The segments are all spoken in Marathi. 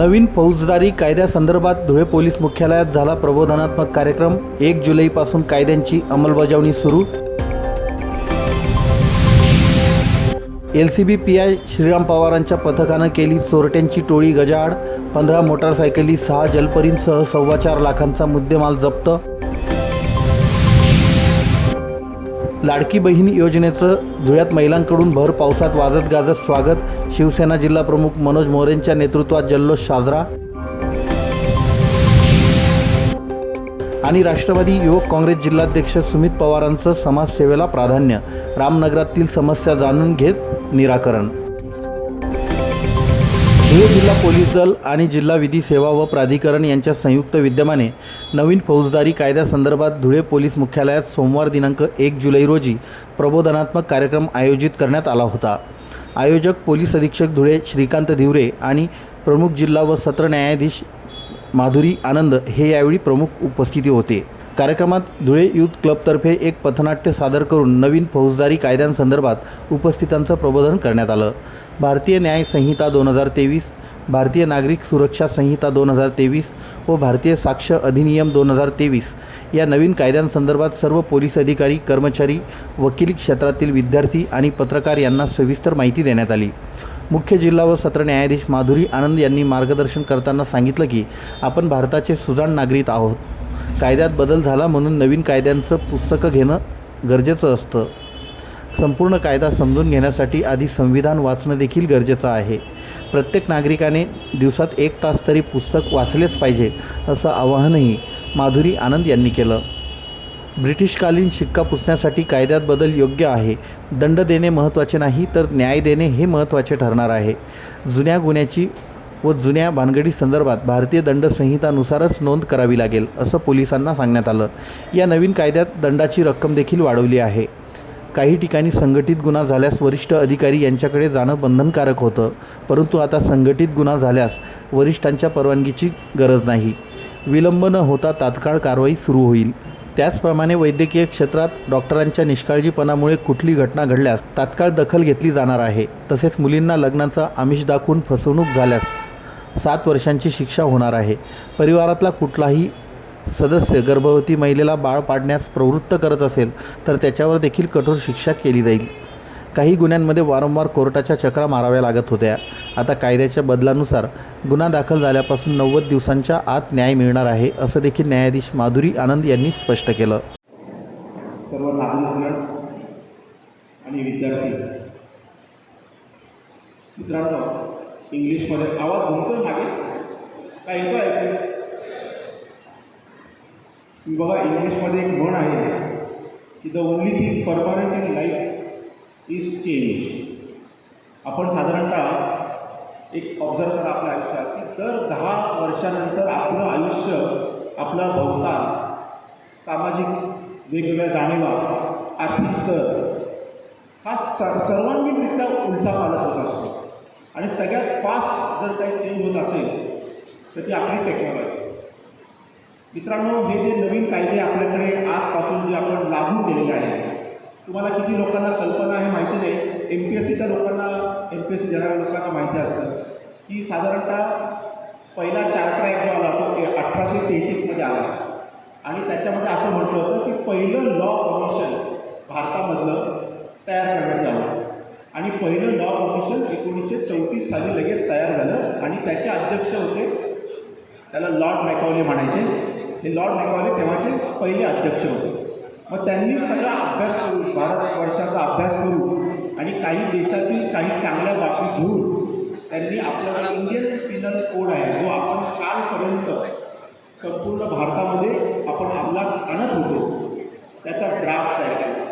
नवीन फौजदारी कायद्यासंदर्भात धुळे पोलीस मुख्यालयात झाला प्रबोधनात्मक कार्यक्रम. एक जुलैपासून कायद्यांची अंमलबजावणी सुरू. L C B P I Shriram पवारांच्या पथकानं केली चोरट्यांची टोळी गजाआड. पंधरा मोटारसायकली सहा जलपरींसह सव्वा चार लाखांचा मुद्देमाल जप्त. लाडकी बहीण योजनेचं धुळ्यात महिलांकडून भर पावसात वाजत गाजत स्वागत. शिवसेना जिल्हा प्रमुख मनोज मोरेंच्या नेतृत्वात जल्लोष साजरा. आणि राष्ट्रवादी युवक काँग्रेस जिल्हाध्यक्ष सुमित पवारांचं समाजसेवेला प्राधान्य. रामनगरातील समस्या जाणून घेत निराकरण. धुळे जिल्हा पोलीस दल आणि जिल्हा विधी सेवा व प्राधिकरण यांच्या संयुक्त विद्यमाने नवीन फौजदारी कायद्यासंदर्भात धुळे पोलीस मुख्यालयात सोमवार दिनांक एक जुलै रोजी प्रबोधनात्मक कार्यक्रम आयोजित करण्यात आला होता. आयोजक पोलीस अधीक्षक धुळे श्रीकांत धिवरे आणि प्रमुख जिल्हा व सत्र न्यायाधीश माधुरी आनंद हे यावेळी प्रमुख उपस्थिती होते. कार्यक्रमात धुळे यूथ क्लबतर्फे एक पथनाट्य सादर करून नवीन फौजदारी कायद्यांसंदर्भात उपस्थितांचं प्रबोधन करण्यात आलं. भारतीय न्याय संहिता दोन हजार तेवीस भारतीय नागरिक सुरक्षा संहिता दोन हजार तेवीस व भारतीय साक्ष अधिनियम दोन हजार तेवीस या नवीन कायद्यांसंदर्भात सर्व पोलीस अधिकारी कर्मचारी वकिली क्षेत्रातील विद्यार्थी आणि पत्रकार यांना सविस्तर माहिती देण्यात आली. मुख्य जिल्हा व सत्र न्यायाधीश माधुरी आनंद यांनी मार्गदर्शन करताना सांगितलं की आपण भारताचे सुजाण नागरिक आहोत. कायद्यात बदल झाला म्हणून नवीन कायद्यांचं पुस्तकं घेणं गरजेचं असतं. संपूर्ण कायदा समजून घेण्यासाठी आधी संविधान वाचणं देखील गरजेचं आहे. प्रत्येक नागरिकाने दिवसात एक तास तरी पुस्तक वाचलेच पाहिजे असं आवाहनही माधुरी आनंद यांनी केलं. ब्रिटिशकालीन शिक्का पुसण्यासाठी कायद्यात बदल योग्य आहे. दंड देणे महत्त्वाचे नाही तर न्याय देणे हे महत्त्वाचे ठरणार आहे. जुन्या गुन्ह्याची व जुन्या भानगडी संदर्भात भारतीय दंड संहितानुसारच नोंद करावी लागेल असं पोलिसांना सांगण्यात आलं. या नवीन कायद्यात दंडाची रक्कम देखील वाढवली आहे. काही ठिकाणी संघटित गुन्हा झाल्यास वरिष्ठ अधिकारी यांच्याकडे जाणं बंधनकारक होतं परंतु आता संघटित गुन्हा झाल्यास वरिष्ठांच्या परवानगीची गरज नाही. विलंब न होता तात्काळ कारवाई सुरू होईल. त्याचप्रमाणे वैद्यकीय क्षेत्रात डॉक्टरांच्या निष्काळजीपणामुळे कुठली घटना घडल्यास तात्काळ दखल घेतली जाणार आहे. तसेच मुलींना लग्नाचा आमिष दाखवून फसवणूक झाल्यास सात वर्षांची शिक्षा होणार आहे. परिवारातला कुठलाही सदस्य गर्भवती महिलेला बाळ पाडण्यास प्रवृत्त करत असेल तर त्याच्यावर देखील कठोर शिक्षा केली जाईल. काही गुन्ह्यांमध्ये वारंवार कोर्टाच्या चक्रा माराव्या लागत होत्या. आता कायद्याच्या बदलानुसार गुन्हा दाखल झाल्यापासून नव्वद दिवसांच्या आत न्याय मिळणार आहे असं देखील न्यायाधीश माधुरी आनंद यांनी स्पष्ट केलं. सर्व आणि विद्यार्थी. मित्रांनो इंग्लिशमध्ये आवाज म्हणतोय मागे. काय येतो ऐकू तुम्ही बघा इंग्लिशमध्ये एक म्हण आहे. की the only thing permanent in life is change आपण साधारणतः एक ऑब्झर्व करा आपल्या आयुष्यात की दर दहा वर्षानंतर आपलं आयुष्य आपला भोवता सामाजिक वेगवेगळ्या जाणीवा आर्थिक स्तर हा स सर्वांगीणरित्या उलटा पालट होत असतो. आणि सगळ्यात फास्ट जर काही चेंज होत असेल तर ती आपली टेक्नॉलॉजी मित्रांनो हे जे नवीन कायदे आपल्याकडे आजपासून जे आपण लागू केलेले आहे तुम्हाला किती लोकांना कल्पना आहे माहिती नाही. एम पी एस सीच्या लोकांना एम पी एस सी देणाऱ्या लोकांना माहिती असतं की साधारणतः पहिला चार्टर ॲक्ट जो आला तो अठराशे तेहतीसमध्ये आला. आणि त्याच्यामध्ये असं म्हटलं होतं की पहिलं लॉ कमिशन भारतामधलं तयार करण्यात आलं. आणि पहिलं लॉ कमिशन एकोणीसशे चौतीस साली लगेच तयार झालं आणि त्याचे अध्यक्ष होते. त्याला लॉर्ड मॅकॉले म्हणायचे. हे लॉर्ड मॅकॉले तेव्हाचे पहिले अध्यक्ष होते. मग त्यांनी सगळा अभ्यास करून भारतवर्षाचा अभ्यास करून आणि काही देशातील काही चांगल्या बाबी घेऊन त्यांनी आपल्याला इंडियन पिनल कोड आहे जो आपण कालपर्यंत संपूर्ण भारतामध्ये आपण अंमलात आणत होतो त्याचा ड्राफ्ट तयार केला.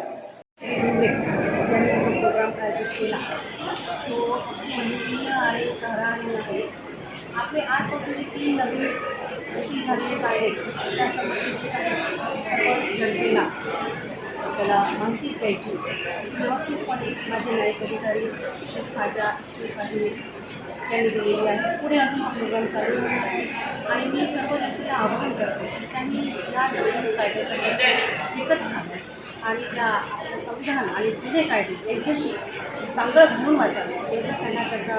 ज्यांनी प्रोग्राम आयोजित केला तो उल्लेखनीय आणि सराहनीय आहे आपले आजपासून जे तीन नवीन कृती झालेले कायदे त्या सर्व जनतेला त्याला माहिती द्यायची व्यवस्थितपणे माझे न्यायिक अधिकारी शिक्षक खाजा श्रीकाजी त्यांनी दिलेली आहे पुढे अजून हा प्रोग्राम चालू आहे आणि मी सर्व जनतेला आवाहन करते त्यांनी या नवीन कायद्याच्या विकत घ्याव्यात आणि ज्या आणि जुने कायदे यांच्याशी चांगलं जुळून वाचावं एवढं त्यांना त्याचा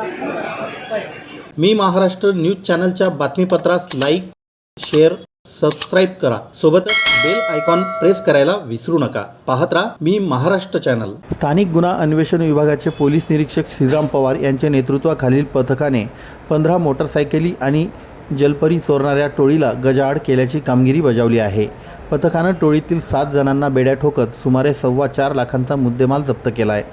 कळेल मी महाराष्ट्र न्यूज चॅनलच्या बातमीपत्रास लाईक शेअर सबस्क्राईब करा. सोबतच बेल आयकॉन प्रेस करायला विसरू नका. पाहत राहा मी महाराष्ट्र चॅनल. स्थानिक गुन्हा अन्वेषण विभागाचे पोलीस निरीक्षक श्रीराम पवार यांच्या नेतृत्वाखालील पथकाने पंधरा मोटरसायकली आणि जलपरी चोरणाऱ्या टोळीला गजाआड केल्याची कामगिरी बजावली आहे. पथकानं टोळीतील सात जणांना बेड्या ठोकत सुमारे सव्वा चार लाखांचा मुद्देमाल जप्त केला आहे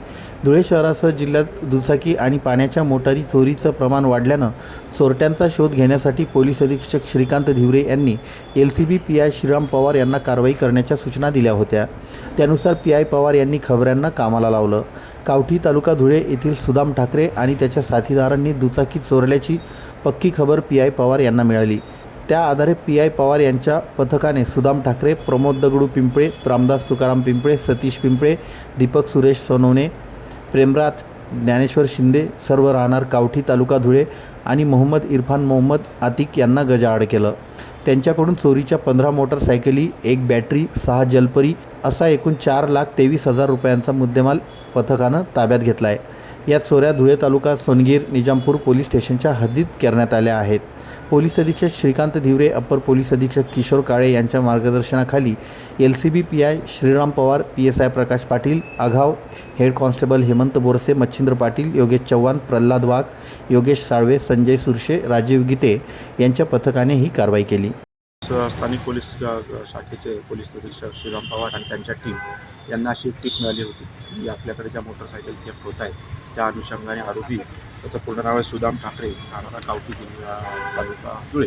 धुळे शहरासह जिल्ह्यात दुचाकी आणि पाण्याच्या मोटारी चोरीचं प्रमाण वाढल्यानं चोरट्यांचा शोध घेण्यासाठी पोलीस अधीक्षक श्रीकांत धिवरे यांनी L C B P I Shriram Pawar यांना कारवाई करण्याच्या सूचना दिल्या होत्या. त्यानुसार पी आय पवार यांनी खबऱ्यांना कामाला लावलं. कावठी तालुका धुळे येथील सुदाम ठाकरे आणि त्याच्या साथीदारांनी दुचाकी चोरल्याची पक्की खबर पी आय पवार यांना मिळाली. त्या आधारे पी आय पवार यांच्या पथकाने सुदाम ठाकरे प्रमोद दगडू पिंपळे रामदास तुकाराम पिंपळे सतीश पिंपळे दीपक सुरेश सोनवणे प्रेमराज ज्ञानेश्वर शिंदे सर्व राहणार कावठी तालुका धुळे आणि मोहम्मद इरफान मोहम्मद आतिक यांना गजाआड केलं. त्यांच्याकडून चोरीच्या पंधरा मोटरसायकली एक बॅटरी सहा जलपरी असा एकूण चार लाख तेवीस हजार रुपयांचा मुद्देमाल पथकानं ताब्यात घेतला आहे या चोऱ्या धुळे तालुका सोनगीर निजामपूर पोलीस स्टेशनच्या हद्दीत करण्यात आल्या आहेत. पोलीस अधीक्षक श्रीकांत धिवरे अप्पर पोलीस अधीक्षक किशोर काळे यांच्या मार्गदर्शनाखाली L C B P I Shriram Pawar P S I Prakash Patil Aghav head constable Hemant Borse Machhindra Patil Yogesh Chavan Pralhad Wagh Yogesh Salve Sanjay Surshe Rajeev Gite यांच्या पथकाने ही कारवाई केली. स्थानिक पोलीस शाखेचे पोलीस निरीक्षक श्रीराम पवार आणि त्यांच्या टीम यांना अशी एक टीप मिळाली होती की आपल्याकडे ज्या मोटरसायकल थेफ्ट होत आहेत त्या अनुषंगाने आरोपी त्याचं पूर्ण नाव आहे सुदाम ठाकरे राहणारा कावठी तालुका धुळे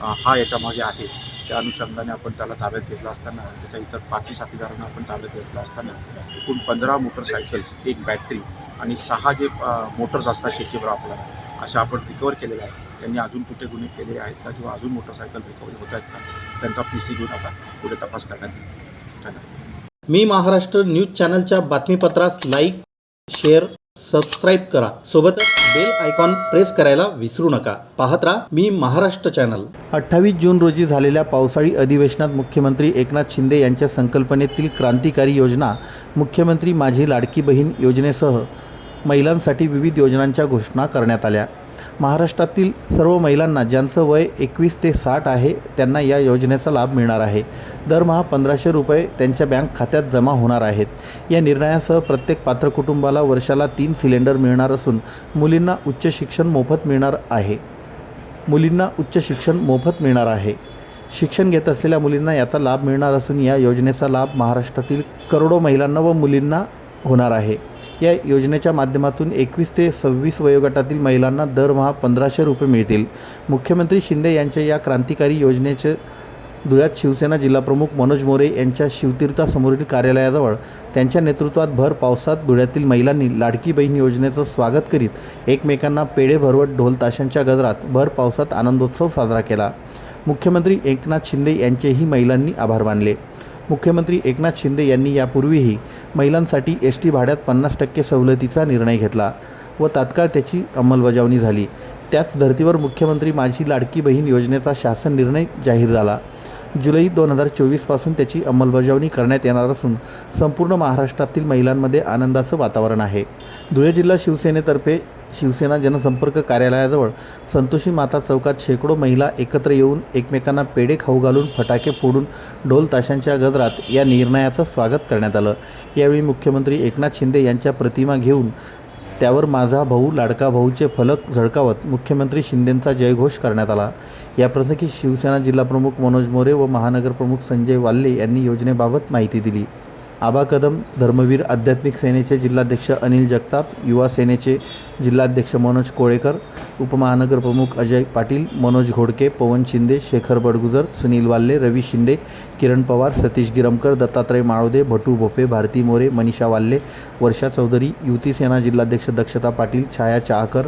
हा याच्यामागे आहे. त्या अनुषंगाने आपण त्याला ताब्यात घेतला असताना त्याच्या इतर पाचही साथीदारांना आपण ताब्यात घेतला असताना एकूण पंधरा मोटरसायकल्स एक बॅटरी आणि सहा जे मोटर्स असतात शेतीवर आपल्याला अशा आपण रिकवर केलेल्या आहेत. त्यांनी अजून कुठे गुन्हे केले आहेत का? किंवा अजून मोटरसायकल रिकवरी होत आहेत का? त्यांचा पी सी घेऊन आता पुढे तपास करण्यात येईल. धन्यवाद. मी महाराष्ट्र न्यूज चॅनलच्या बातमीपत्रास लाईक शेअर सबस्क्राईब करा. सोबतच बेल आयकॉन प्रेस करायला विसरू नका. पाहत राहा मी महाराष्ट्र चॅनल. अठ्ठावीस जून रोजी झालेल्या पावसाळी अधिवेशनात मुख्यमंत्री एकनाथ शिंदे यांच्या संकल्पनेतील क्रांतिकारी योजना मुख्यमंत्री माझी लाडकी बहीण योजनेसह महिलांसाठी विविध योजनांच्या घोषणा करण्यात आल्या. महाराष्ट्रातील सर्व महिलांना ज्यांचं वय एकवीस ते साठ आहे त्यांना या योजनेचा लाभ मिळणार आहे. दरमहा पंधराशे रुपये त्यांच्या बँक खात्यात जमा होणार आहेत. या निर्णयासह प्रत्येक पात्र कुटुंबाला वर्षाला तीन सिलेंडर मिळणार असून मुलींना उच्च शिक्षण मोफत मिळणार आहे. मुलींना उच्च शिक्षण मोफत मिळणार आहे. शिक्षण घेत असलेल्या मुलींना याचा लाभ मिळणार असून या योजनेचा लाभ महाराष्ट्रातील करोडो महिलांना व मुलींना होणार आहे. या योजनेच्या माध्यमातून एकवीस ते सव्वीस वयोगटातील महिलांना दरमहा पंधराशे रुपये मिळतील. मुख्यमंत्री शिंदे यांच्या या क्रांतिकारी योजनेचे धुळ्यात शिवसेना जिल्हाप्रमुख मनोज मोरे यांच्या शिवतीर्थासमोरील कार्यालयाजवळ त्यांच्या नेतृत्वात भर पावसात धुळ्यातील महिलांनी लाडकी बहीण योजनेचं स्वागत करीत एकमेकांना पेढे भरवत ढोल ताशांच्या गजरात भर पावसात आनंदोत्सव साजरा केला. मुख्यमंत्री एकनाथ शिंदे यांचेही महिलांनी आभार मानले. मुख्यमंत्री एकनाथ शिंदे यांनी यापूर्वीही महिलांसाठी एस टी भाड्यात पन्नास टक्के सवलतीचा निर्णय घेतला व तात्काळ त्याची अंमलबजावणी झाली. त्याच धर्तीवर मुख्यमंत्री माझी लाडकी बहीण योजनेचा शासन निर्णय जाहीर झाला. जुलै दोन हजार चोवीसपासून त्याची अंमलबजावणी करण्यात येणार असून संपूर्ण महाराष्ट्रातील महिलांमध्ये आनंदाचं वातावरण आहे. धुळे जिल्हा शिवसेनेतर्फे शिवसेना जनसंपर्क कार्यालयाजवळ संतोषी माता चौकात शेकडो महिला एकत्र येऊन एकमेकांना पेढे खाऊ घालून फटाके फोडून ढोल ताशांच्या गजरात या निर्णयाचं स्वागत करण्यात आलं. यावेळी मुख्यमंत्री एकनाथ शिंदे यांच्या प्रतिमा घेऊन त्यावर माझा भाऊ लाडका भाऊचे फलक झळकावत मुख्यमंत्री शिंदेंचा जयघोष करण्यात आला. याप्रसंगी शिवसेना जिल्हाप्रमुख मनोज मोरे व महानगरप्रमुख संजय वाल्ले यांनी योजनेबाबत माहिती दिली. आबा कदम धर्मवीर आध्यात्मिक सेनेचे जिल्हाध्यक्ष अनिल जगताप युवा सेनेचे जिल्हाध्यक्ष मनोज कोळेकर उपमहानगरप्रमुख अजय पाटील मनोज घोडके पवन शिंदे शेखर बडगुजर सुनील वाल्ले रवी शिंदे किरण पवार सतीश गिरमकर दत्तात्रय माळोदे भटू भोपे भारती मोरे मनीषा वाल्ले वर्षा चौधरी युती सेना जिल्हाध्यक्ष दक्षता पाटील छाया चाहकर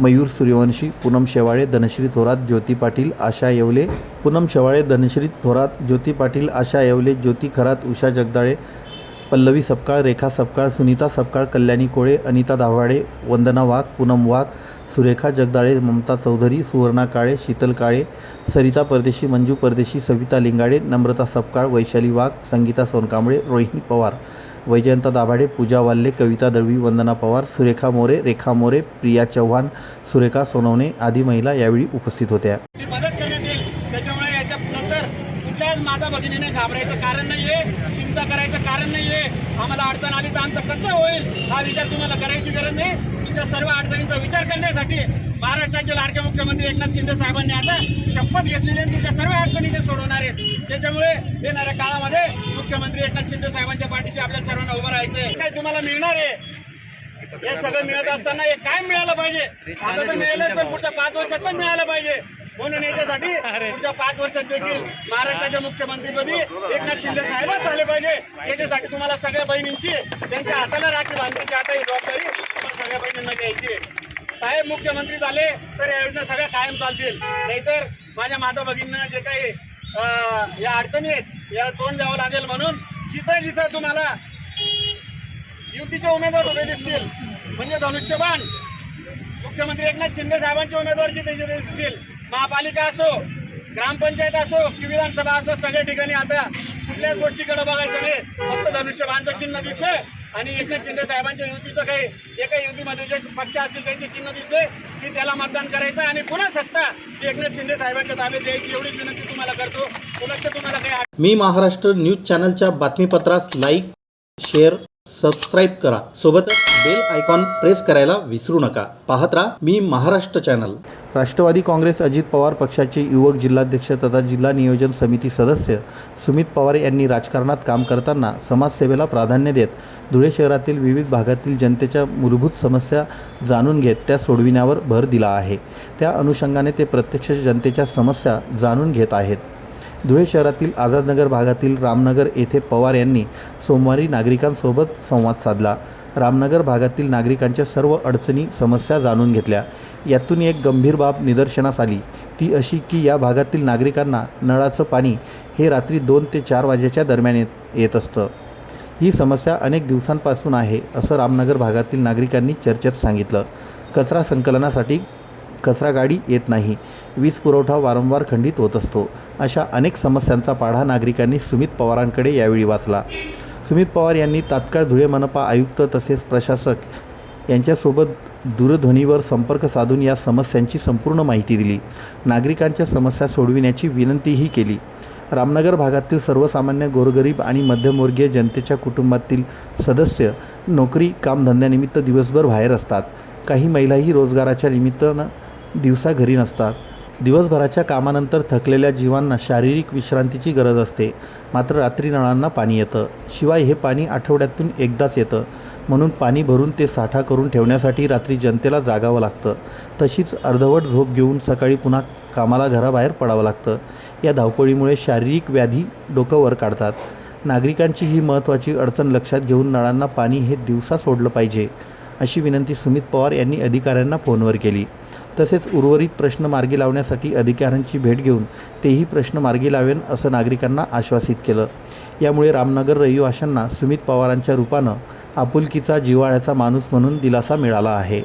मयूर सूर्यवंशी पूनम शेवाळे धनश्री थोरात ज्योती पाटील आशा येवले पूनम शेवाळे धनश्री थोरात ज्योती पाटील आशा येवले ज्योती खरात उषा जगदाळे पल्लवी सपकाळ रेखा सपकाळ सुनीता सपकाळ कल्याणी कोळे अनिता दाभाडे वंदना वाघ पूनम वाघ सुरेखा जगदाळे ममता चौधरी सुवर्णा काळे शीतल काळे सरिता परदेशी मंजू परदेशी सविता लिंगाडे नम्रता सपकाळ वैशाली वाघ संगीता सोनकांबळे रोहिणी पवार वैजयंता दाभाडे पूजा वाल्ले कविता दळवी वंदना पवार सुरेखा मोरे रेखा मोरे प्रिया चव्हाण सुरेखा सोनवणे आदी महिला यावेळी उपस्थित होत्या. मदत करण्यात येईल. त्याच्यामुळे याच्या नंतर कुठल्याच माता भगिनीने घाबरायचं कारण नाहीये. सुद्धा करायचं कारण नाहीये. आम्हाला अडचण आली तर आमचं कसं होईल? हा विचार तुम्हाला करायची गरज नाही. तुमच्या सर्व अडचणींचा विचार करण्यासाठी महाराष्ट्राचे लाडके मुख्यमंत्री एकनाथ शिंदे साहेबांनी आता शपथ घेतलेली आहे. तुमच्या सर्व अडचणी ते सोडवणार आहेत. त्याच्यामुळे येणाऱ्या काळामध्ये मुख्यमंत्री एकनाथ शिंदे साहेबांच्या पाठीशी आपल्या सर्वांना उभं राहायचंय. काय तुम्हाला मिळणार आहे? हे सगळं मिळत असताना हे काय मिळालं पाहिजे? आता तर मिळालंच पण पुढच्या पाच वर्षात पण मिळालं पाहिजे. म्हणून याच्यासाठी पुढच्या पाच वर्षात देखील महाराष्ट्राच्या मुख्यमंत्रीपदी एकनाथ शिंदे साहेबच झाले पाहिजे. याच्यासाठी तुम्हाला सगळ्या बहिणींची त्यांच्या हाताला राखी बांधण्याची आता ही जबाबदारी सगळ्या बहिणींना घ्यायची. साहेब मुख्यमंत्री झाले तर या योजना सगळ्या कायम चालतील. नाहीतर माझ्या माता भगिनींना जे काही या अडचणी आहेत या तोंड द्यावं लागेल म्हणून जिथं जिथं तुम्हाला युतीचे उमेदवार उभे दिसतील म्हणजे धनुष्यबाण मुख्यमंत्री एकनाथ शिंदे साहेबांचे उमेदवार जिथे जिथे दिसतील महापालिका असो ग्रामपंचायत असो की विधानसभा असो सगळ्या ठिकाणी आता कुठल्याच गोष्टीकडे बघायचं नाही. फक्त धनुष्यबाणचं चिन्ह दिसलं आणि एकनाथ शिंदे साहेबांच्या युतीचं काही एका युतीमध्ये जे पक्ष असतील त्यांचे चिन्ह दिसले की त्याला मतदान करायचं आणि पुन्हा सत्ता एकनाथ शिंदे साहेबांच्या ताब्यात द्यायची एवढीच विनंती तुम्हाला करतो. पुनश्च तुम्हाला काही मी महाराष्ट्र न्यूज चॅनलच्या बातमीपत्रास लाईक शेअर सबस्क्राईब करा. सोबतच बेल आयकॉन प्रेस करायला विसरू नका. पाहत राहा मी महाराष्ट्र चॅनल राष्ट्रवादी काँग्रेस अजित पवार पक्षाचे युवक जिल्हाध्यक्ष तथा जिल्हा नियोजन समिती सदस्य सुमित पवार यांनी राजकारणात काम करताना समाजसेवेला प्राधान्य देत धुळे शहरातील विविध भागातील जनतेच्या मूलभूत समस्या जाणून घेत त्या सोडविण्यावर भर दिला आहे. त्या अनुषंगाने ते प्रत्यक्ष जनतेच्या समस्या जाणून घेत आहेत. धुळे शहरातील आझादनगर भागातील रामनगर येथे पवार यांनी सोमवारी नागरिकांसोबत संवाद साधला. रामनगर भागातील नागरिकांच्या सर्व अडचणी समस्या जाणून घेतल्या. यातून एक गंभीर बाब निदर्शनास आली. ती अशी की या भागातील नागरिकांना नळाचं पाणी हे रात्री दोन ते चार वाजेच्या दरम्यान येत येत असतं. ही समस्या अनेक दिवसांपासून आहे असं रामनगर भागातील नागरिकांनी चर्चेत सांगितलं. कचरा संकलनासाठी कचरा गाडी येत नाही. वीज पुरवठा वारंवार खंडित होत असतो. अशा अनेक समस्यांचा पाढा नागरिकांनी सुमित पवारांकडे यावेळी वाचला. सुमित पवार यांनी तात्काळ धुळे मनपा आयुक्त तसेच प्रशासक यांच्यासोबत दूरध्वनीवर संपर्क साधून या समस्यांची संपूर्ण माहिती दिली. नागरिकांच्या समस्या सोडविण्याची विनंतीही केली. रामनगर भागातील सर्वसामान्य गोरगरीब आणि मध्यमवर्गीय जनतेच्या कुटुंबातील सदस्य नोकरी कामधंद्यानिमित्त दिवसभर बाहेर असतात. काही महिलाही रोजगाराच्या निमित्तानं दिवसा घरी नसतात. दिवसभराच्या कामानंतर थकलेल्या जीवांना शारीरिक विश्रांतीची गरज असते. मात्र रात्री नळांना पाणी येतं. शिवाय हे पाणी आठवड्यातून एकदाच येतं. म्हणून पाणी भरून ते साठा करून ठेवण्यासाठी रात्री जनतेला जागावं लागतं. तशीच अर्धवट झोप घेऊन सकाळी पुन्हा कामाला घराबाहेर पडावं लागतं. या धावपळीमुळे शारीरिक व्याधी डोकं वर काढतात. नागरिकांची ही महत्त्वाची अडचण लक्षात घेऊन नळांना पाणी हे दिवसा सोडलं पाहिजे अशी विनंती सुमित पवार यांनी अधिकाऱ्यांना फोनवर केली. तसेच उर्वरित प्रश्न मार्गी लावण्यासाठी अधिकाऱ्यांची भेट घेऊन तेही प्रश्न मार्गी लावेन असं नागरिकांना आश्वासित केलं. यामुळे रामनगर रहिवाशांना सुमित पवारांच्या रूपानं आपुलकीचा जिव्हाळ्याचा माणूस म्हणून दिलासा मिळाला आहे.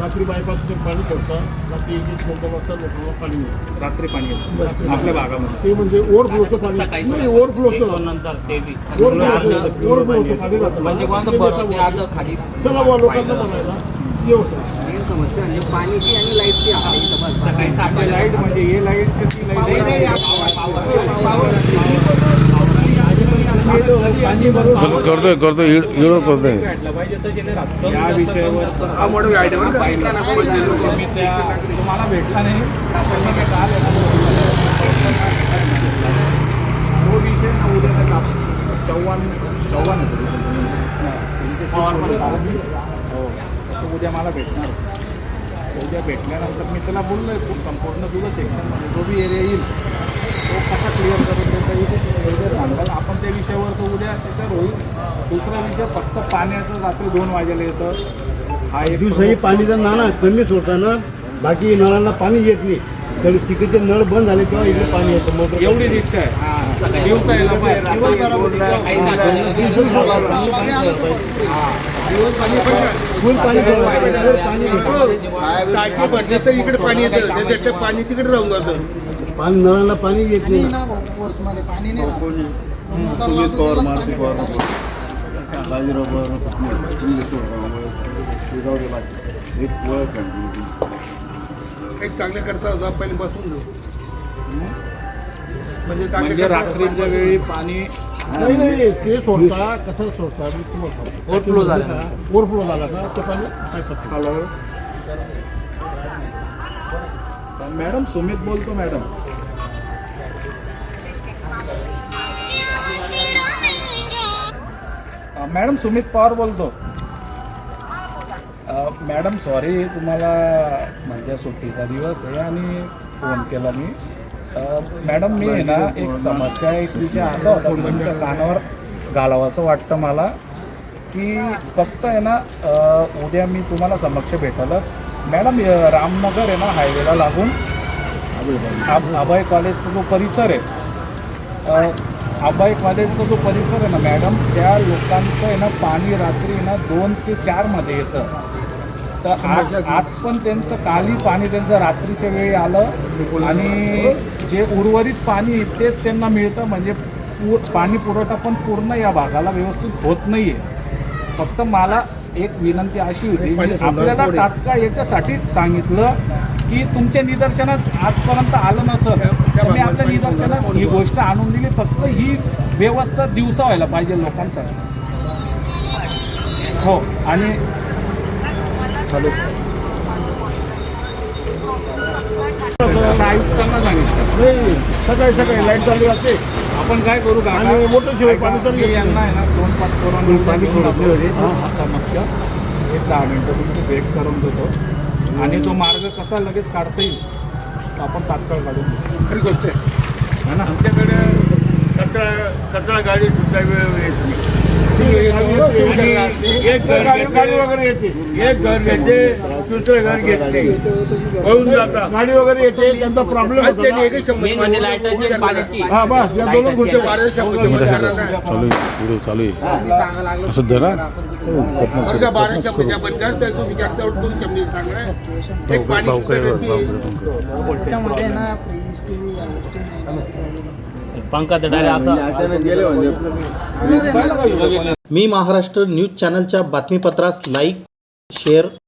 रात्री बायपासचे पाणी सोडतं रात्री एक एक दोन वाजता लोकांना पाणी मिळतं. रात्री पाणी येतं. आपल्या भागामध्ये. ते म्हणजे ओव्हरफ्लोचं पाणी. नाही ओव्हरफ्लोचं नंतर ते बी. ओव्हरफ्लोचं पाणी राहतं म्हणजे कोणतं बरं ते आता खाली चला बुवा लोकांना म्हणायला. होतं मेन समस्या म्हणजे पाणीची आणि लाईटची इथं सकाळी सकाळी लाइट म्हणजे हे लाइट कशी करतोय करतोय हिरो करतोय या विषयावर मी त्या तुम्हाला भेटला नाही पण मी काय काल आहे ना, तो विषय ना उद्या हो मला भेटणार. उद्या भेटल्यानंतर मी त्याला बोललोय खूप संपूर्ण तुझं सेक्शनमध्ये जो बी एरिया येईल तो कसा क्लिअर करत त्याचा इथे उद्या सांगाल आपण त्या विषयावर तो उद्या त्याच्यावर होईल. दुसरा विषय फक्त पाण्याचं रात्री दोन वाजेला येतं. हा एक दिवसाही पाणीचं नाना कमी सोडताना बाकी नळांना पाणी येत नाही. तर तिकडचे नळ बंद झाले तेव्हा इकडे पाणी येतं. मोटर एवढीच इच्छा आहे. दिवसा यायला पाहिजे. टाकी भरली तर इकडे पाणी येतं. त्याच्यात पाणी तिकडे राहून जातं. पाणी नळाला पाणी येत नाही. सुमित पवार मारुती पवार बाजीराव पवार एक ओळख एक चांगले करता होता पहिले बसून जाऊ म्हणजे चांगले म्हणजे रात्रीच्या वेळी पाणी नाही नाही ते सोडता कसं सोडता? मी तुम्हाला सांगतो. Overflow झालं. ओव्हरफ्लो झाला का ते पाणी? मॅडम सुमित बोलतो मॅडम. मॅडम सुमित पवार बोलतो. मॅडम सॉरी तुम्हाला म्हणजे सुट्टीचा दिवस आहे आणि फोन केला मी. मॅडम मी आहे ना एक समस्या एक विषय असा होता तुमच्या कानावर घालावं असं वाटतं मला की फक्त आहे ना उद्या मी तुम्हाला समक्ष भेटलं मॅडम रामनगर आहे ना हायवेला लागून. अभय कॉलेजचा जो परिसर आहे. अभय कॉलेजचा जो परिसर आहे ना मॅडम त्या लोकांचं आहे ना पाणी रात्री ना दोन ते चारमध्ये येतं. तर आज आज पण त्यांचं काली पाणी त्यांचं रात्रीच्या वेळी आलं आणि जे उर्वरित पाणी तेच त्यांना मिळतं. म्हणजे पू पाणी पुरवठा पण पूर्ण या भागाला व्यवस्थित होत नाही आहे फक्त मला एक विनंती अशी होती आपल्याला तात्काळ याच्यासाठी सांगितलं की तुमच्या निदर्शनात आजपर्यंत आलं नसत तर मी आपल्या निदर्शनात ही गोष्ट आणून दिली. फक्त ही व्यवस्था दिवसा व्हायला पाहिजे लोकांसाठी. हो आणि आयुक्तांना सांगितलं नाही सकाळी सकाळी लाइट चालू असते. आपण काय करू का? मोठं शिवाय पाणी तर मी यांना आहे ना दोन पाच पाणी पाणी सोडलं. समक्ष एक दहा मिनटं तुमची भेट करून देतो. आणि तो मार्ग कसा लगेच काढता येईल आपण तात्काळ काढून. खरी गोष्ट आहे. ना? आमच्याकडे कचरा कचरा गाडी सुद्धा वेळ येत नाही. एक घर गाडी वगैरे येते. एक घर घेते दुसरं घर घेत नाही पळून जातात गाडी वगैरे येते त्यांचा प्रॉब्लेम होतो ना. मेन म्हणजे लाईटाची आणि पाण्याची. हा बस या दोन गोष्टी. चालू आहे. व्हिडिओ चालू आहे. असं धरा. तर येते. मी महाराष्ट्र न्यूज चॅनलच्या बातमीपत्रास लाईक शेअर